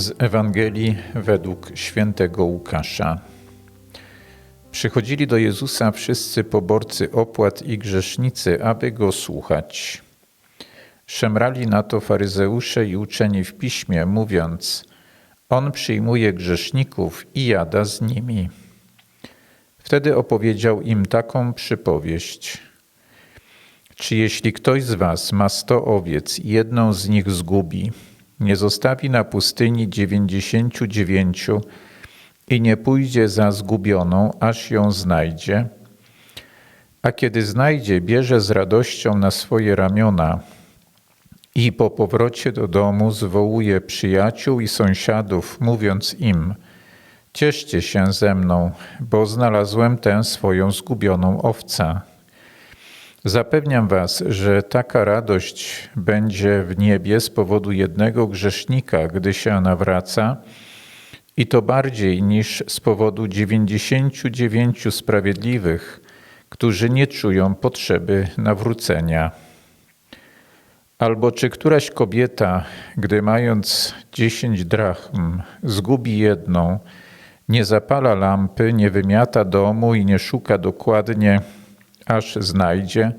Z Ewangelii według świętego Łukasza. Przychodzili do Jezusa wszyscy poborcy opłat i grzesznicy, aby go słuchać. Szemrali na to faryzeusze i uczeni w piśmie, mówiąc: On przyjmuje grzeszników i jada z nimi. Wtedy opowiedział im taką przypowieść. Czy jeśli ktoś z was ma sto owiec i jedną z nich zgubi, nie zostawi na pustyni dziewięćdziesięciu dziewięciu i nie pójdzie za zgubioną, aż ją znajdzie? A kiedy znajdzie, bierze z radością na swoje ramiona i po powrocie do domu zwołuje przyjaciół i sąsiadów, mówiąc im: Cieszcie się ze mną, bo znalazłem tę swoją zgubioną owcę. Zapewniam Was, że taka radość będzie w niebie z powodu jednego grzesznika, gdy się nawraca, i to bardziej niż z powodu dziewięćdziesięciu dziewięciu sprawiedliwych, którzy nie czują potrzeby nawrócenia. Albo czy któraś kobieta, gdy mając dziesięć drachm, zgubi jedną, nie zapala lampy, nie wymiata domu i nie szuka dokładnie, aż znajdzie.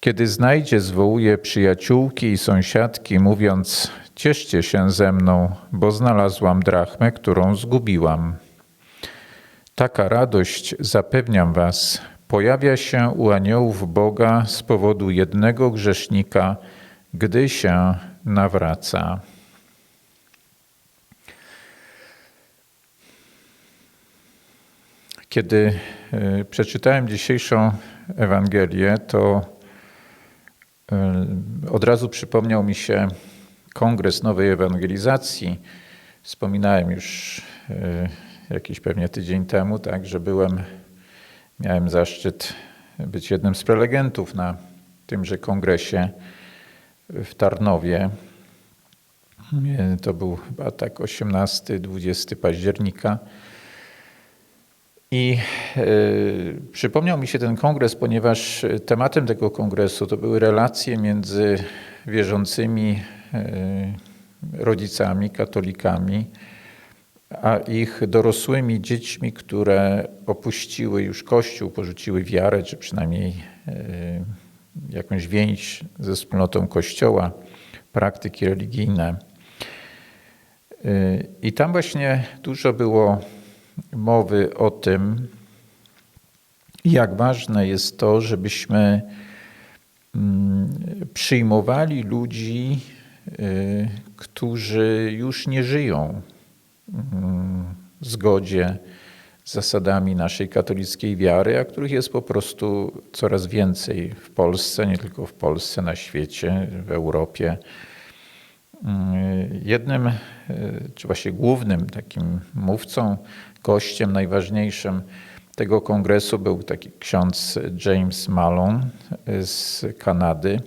Kiedy znajdzie, zwołuje przyjaciółki i sąsiadki, mówiąc: Cieszcie się ze mną, bo znalazłam drachmę, którą zgubiłam. Taka radość, zapewniam Was, pojawia się u aniołów Boga z powodu jednego grzesznika, gdy się nawraca. Kiedy e, przeczytałem dzisiejszą Ewangelię, to e, od razu przypomniał mi się kongres nowej ewangelizacji. Wspominałem już e, jakiś pewnie tydzień temu, tak, że byłem, miałem zaszczyt być jednym z prelegentów na tymże kongresie w Tarnowie. To był chyba tak 18-20 października. I y, przypomniał mi się ten kongres, ponieważ tematem tego kongresu to były relacje między wierzącymi y, rodzicami, katolikami, a ich dorosłymi dziećmi, które opuściły już Kościół, porzuciły wiarę, czy przynajmniej y, jakąś więź ze wspólnotą Kościoła, praktyki religijne. I tam właśnie dużo było mowy o tym, jak ważne jest to, żebyśmy mm, przyjmowali ludzi, y, którzy już nie żyją mm, w zgodzie z zasadami naszej katolickiej wiary, a których jest po prostu coraz więcej w Polsce, nie tylko w Polsce, na świecie, w Europie. Y, jednym, y, czy właśnie głównym takim mówcą gościem najważniejszym tego kongresu był taki ksiądz James Malone z Kanady,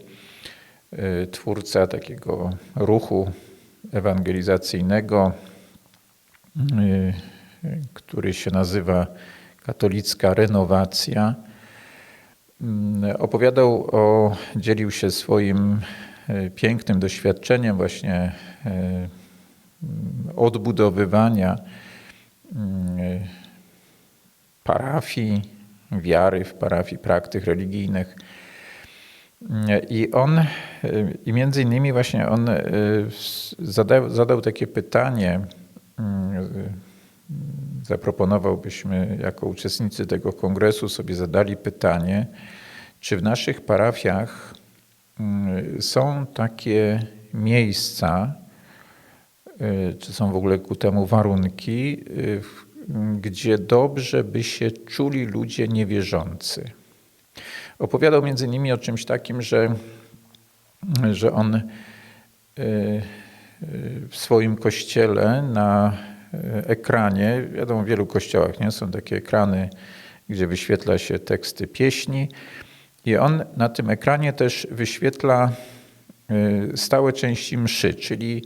y, twórca takiego ruchu ewangelizacyjnego, y, który się nazywa Katolicka Renowacja. Mm, opowiadał o, dzielił się swoim pięknym doświadczeniem właśnie odbudowywania Mm, parafii, wiary w parafii, praktyk religijnych. I on, i między innymi właśnie on e, zadał, zadał takie pytanie, mm, zaproponował, byśmy jako uczestnicy tego kongresu sobie zadali pytanie, czy w naszych parafiach mm, są takie miejsca, Y, czy są w ogóle ku temu warunki, y, gdzie dobrze by się czuli ludzie niewierzący. Opowiadał między innymi o czymś takim, że, że on y, w swoim kościele na ekranie, wiadomo, w wielu kościołach nie są takie ekrany, gdzie wyświetla się teksty pieśni, i on na tym ekranie też wyświetla stałe części mszy, czyli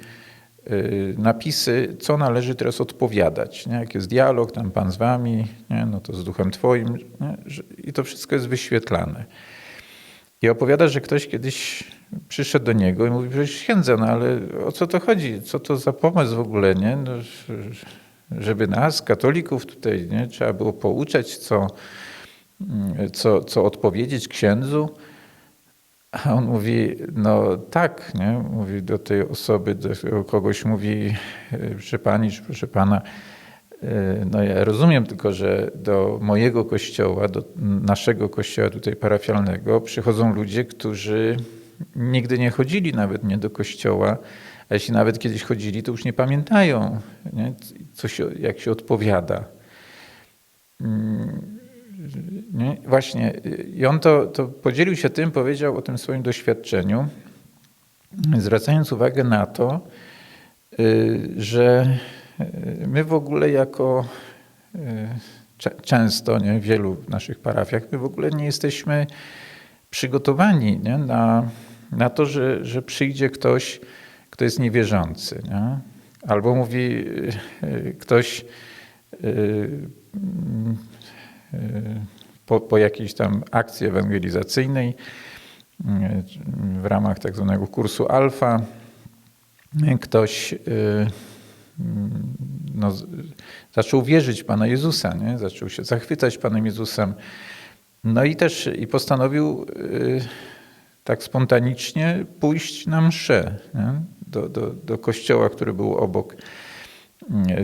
Y, napisy, co należy teraz odpowiadać. Nie? Jak jest dialog, tam Pan z Wami, nie? no to z Duchem Twoim. Nie? I to wszystko jest wyświetlane. I opowiada, że ktoś kiedyś przyszedł do niego i mówi, przecież księdza, no ale o co to chodzi? Co to za pomysł w ogóle, nie? No, żeby nas, katolików tutaj, nie? Trzeba było pouczać, co, co, co odpowiedzieć księdzu. A on mówi, no tak, nie? Mówi do tej osoby, do kogoś mówi, proszę pani, czy proszę pana, no ja rozumiem tylko, że do mojego kościoła, do naszego kościoła tutaj parafialnego przychodzą ludzie, którzy nigdy nie chodzili nawet nie do kościoła, a jeśli nawet kiedyś chodzili, to już nie pamiętają, nie? Co się, jak się odpowiada. Nie? Właśnie, i on to, to podzielił się tym, powiedział o tym swoim doświadczeniu, zwracając uwagę na to, że my w ogóle jako często, nie, w wielu naszych parafiach, my w ogóle nie jesteśmy przygotowani nie, na, na to, że, że przyjdzie ktoś, kto jest niewierzący. Nie? Albo mówi ktoś po, po jakiejś tam akcji ewangelizacyjnej w ramach tak zwanego kursu alfa, ktoś no, zaczął wierzyć Pana Jezusa, nie? zaczął się zachwycać Panem Jezusem. No i też i postanowił tak spontanicznie pójść na mszę nie? Do, do, do kościoła, który był obok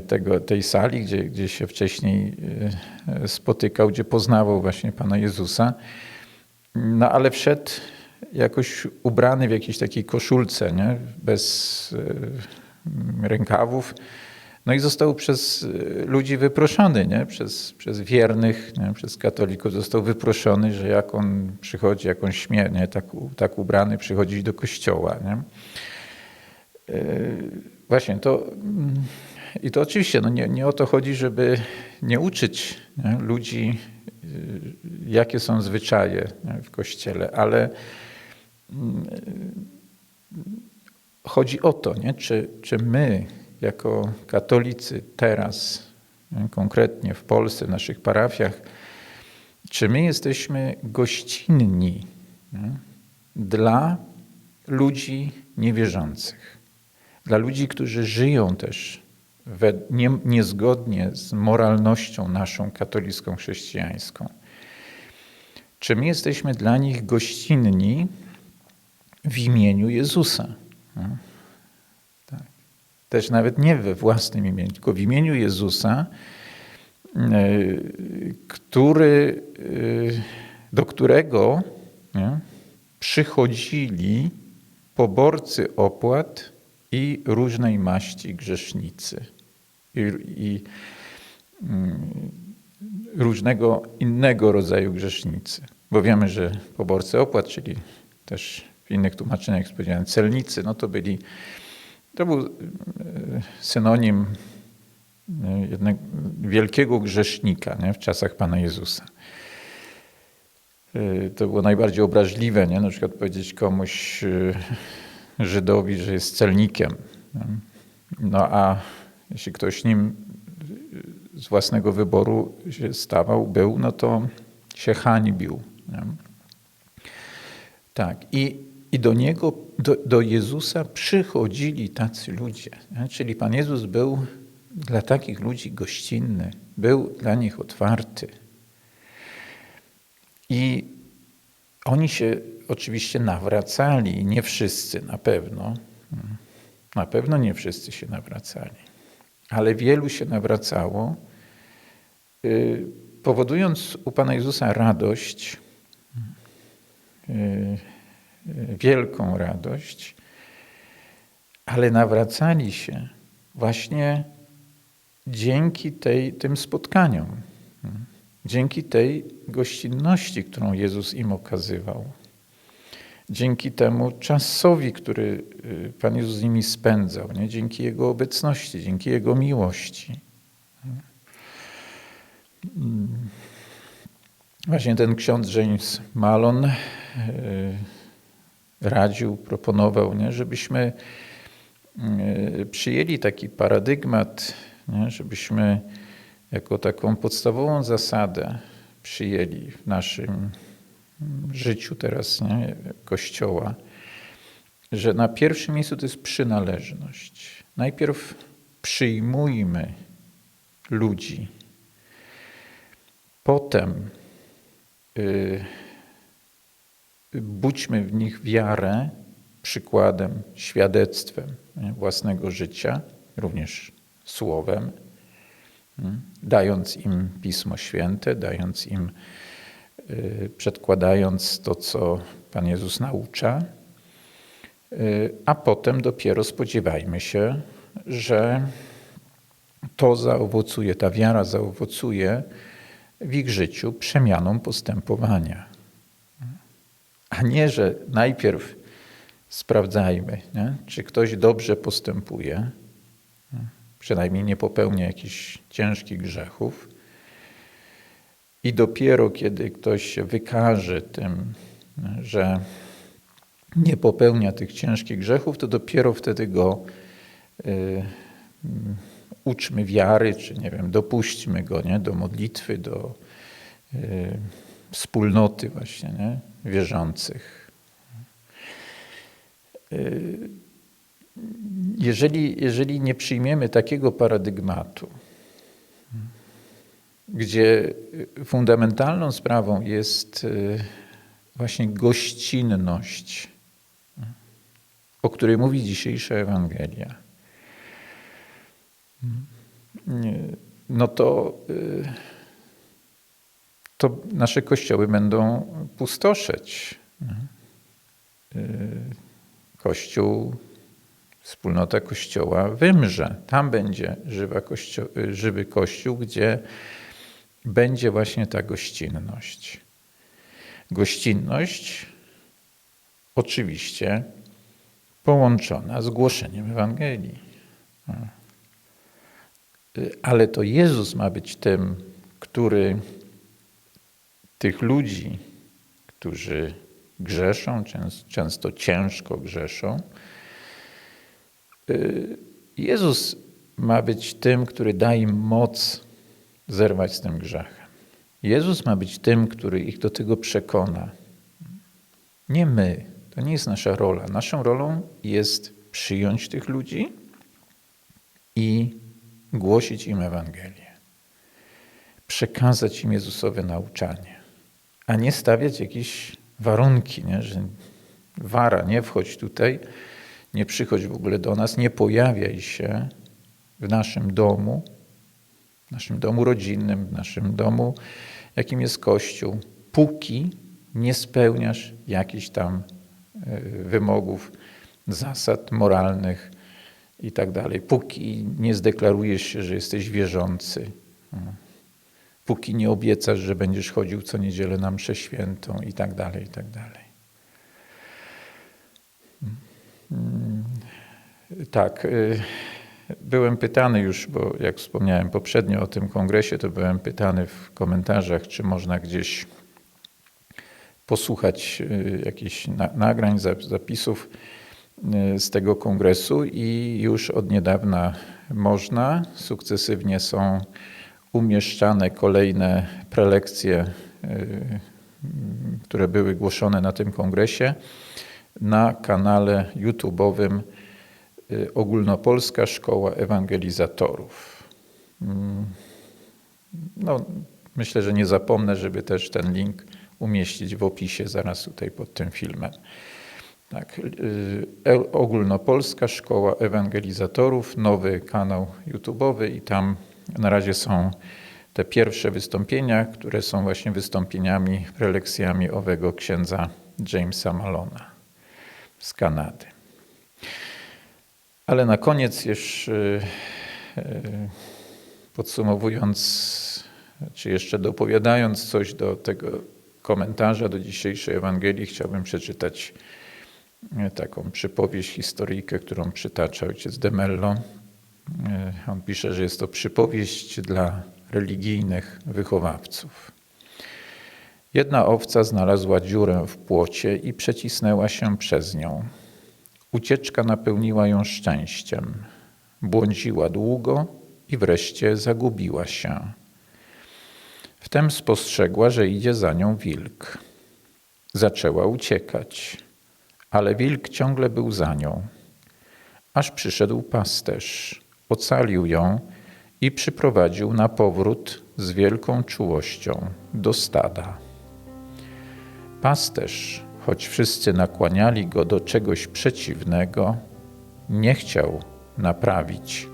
tego, tej sali, gdzie, gdzie się wcześniej spotykał, gdzie poznawał właśnie Pana Jezusa. No ale wszedł jakoś ubrany w jakiejś takiej koszulce, nie? bez rękawów. No i został przez ludzi wyproszony, nie? Przez, przez wiernych, nie? przez katolików został wyproszony, że jak on przychodzi, jak on śmie, nie? Tak, tak ubrany przychodzić do kościoła. Nie? Właśnie to i to oczywiście no nie, nie o to chodzi, żeby nie uczyć nie? ludzi, jakie są zwyczaje w kościele, ale chodzi o to, nie? Czy, czy my jako katolicy teraz, nie? konkretnie w Polsce, w naszych parafiach, czy my jesteśmy gościnni nie? dla ludzi niewierzących, dla ludzi, którzy żyją też we, nie, niezgodnie z moralnością naszą katolicką, chrześcijańską. Czy my jesteśmy dla nich gościnni w imieniu Jezusa? Tak. Też nawet nie we własnym imieniu, tylko w imieniu Jezusa, który, do którego nie, przychodzili poborcy opłat i różnej maści grzesznicy. I, i różnego innego rodzaju grzesznicy. Bo wiemy, że poborcy opłat, czyli też w innych tłumaczeniach, powiedziałem, celnicy, no to byli, to był synonim jednego wielkiego grzesznika nie, w czasach Pana Jezusa. To było najbardziej obraźliwe, nie? na przykład powiedzieć komuś Żydowi, że jest celnikiem. No a jeśli ktoś nim z własnego wyboru się stawał, był, no to się hańbił. Nie? Tak. I, i do niego, do, do Jezusa przychodzili tacy ludzie. Nie? Czyli Pan Jezus był dla takich ludzi gościnny, był dla nich otwarty. I oni się oczywiście nawracali, nie wszyscy na pewno. Na pewno nie wszyscy się nawracali, ale wielu się nawracało, powodując u Pana Jezusa radość, wielką radość, ale nawracali się właśnie dzięki tej, tym spotkaniom, dzięki tej gościnności, którą Jezus im okazywał, dzięki temu czasowi, który Pan Jezus z nimi spędzał, nie? dzięki Jego obecności, dzięki Jego miłości. Właśnie ten ksiądz James Malon radził, proponował, nie? żebyśmy przyjęli taki paradygmat, nie? żebyśmy jako taką podstawową zasadę przyjęli w naszym życiu teraz nie, Kościoła, że na pierwszym miejscu to jest przynależność. Najpierw przyjmujmy ludzi, potem y, budźmy w nich wiarę przykładem, świadectwem własnego życia, również słowem, mm, dając im Pismo Święte, dając im, przedkładając to, co Pan Jezus naucza, y, a potem dopiero spodziewajmy się, że to zaowocuje, ta wiara zaowocuje w ich życiu przemianą postępowania. A nie, że najpierw sprawdzajmy, nie? czy ktoś dobrze postępuje, przynajmniej nie popełnia jakichś ciężkich grzechów. I dopiero kiedy ktoś się wykaże tym, że nie popełnia tych ciężkich grzechów, to dopiero wtedy go y, uczmy wiary, czy nie wiem, dopuśćmy go nie, do modlitwy, do y, wspólnoty właśnie nie, wierzących. Y, jeżeli, jeżeli nie przyjmiemy takiego paradygmatu, gdzie fundamentalną sprawą jest y, właśnie gościnność, o której mówi dzisiejsza Ewangelia, no to, y, to nasze kościoły będą pustoszeć. Kościół wspólnota Kościoła wymrze. Tam będzie żywy Kościół, gdzie będzie właśnie ta gościnność. Gościnność oczywiście połączona z głoszeniem Ewangelii. Ale to Jezus ma być tym, który tych ludzi, którzy grzeszą, często ciężko grzeszą, Y, Jezus ma być tym, który da im moc zerwać z tym grzechem. Jezus ma być tym, który ich do tego przekona. Nie my. To nie jest nasza rola. Naszą rolą jest przyjąć tych ludzi i głosić im Ewangelię. Przekazać im Jezusowe nauczanie, a nie stawiać jakieś warunki, nie? że wara, nie wchodź tutaj, nie przychodź w ogóle do nas, nie pojawiaj się w naszym domu, w naszym domu rodzinnym, w naszym domu, jakim jest Kościół, póki nie spełniasz jakichś tam e, wymogów, zasad moralnych i tak dalej, póki nie zdeklarujesz się, że jesteś wierzący, póki nie obiecasz, że będziesz chodził co niedzielę na mszę świętą i tak dalej, i tak dalej. Mm, tak. Y, byłem pytany już, bo jak wspomniałem poprzednio o tym kongresie, to byłem pytany w komentarzach, czy można gdzieś posłuchać y, jakichś nagrań, zapisów y, z tego kongresu i już od niedawna można. Sukcesywnie są umieszczane kolejne prelekcje, które były głoszone na tym kongresie na kanale YouTube'owym y, Ogólnopolska Szkoła Ewangelizatorów. Mm, no, myślę, że nie zapomnę, żeby też ten link umieścić w opisie zaraz tutaj pod tym filmem. Tak, y, Ogólnopolska Szkoła Ewangelizatorów, nowy kanał YouTube'owy i tam na razie są te pierwsze wystąpienia, które są właśnie wystąpieniami, prelekcjami owego księdza Jamesa Malona z Kanady. Ale na koniec jeszcze e, podsumowując, czy jeszcze dopowiadając coś do tego komentarza do dzisiejszej Ewangelii, chciałbym przeczytać e, taką przypowieść, historyjkę, którą przytacza ojciec de Mello. E, on pisze, że jest to przypowieść dla religijnych wychowawców. Jedna owca znalazła dziurę w płocie i przecisnęła się przez nią. Ucieczka napełniła ją szczęściem. Błądziła długo i wreszcie zagubiła się. Wtem spostrzegła, że idzie za nią wilk. zaczęła uciekać, ale wilk ciągle był za nią. Aż przyszedł pasterz, ocalił ją i przyprowadził na powrót z wielką czułością do stada. Pasterz, choć wszyscy nakłaniali go do czegoś przeciwnego, nie chciał naprawić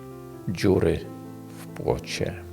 dziury w płocie.